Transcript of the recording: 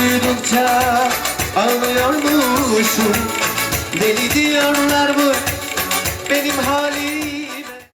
duydukça ağlıyormuşum. Deli diyorlar bu benim halim.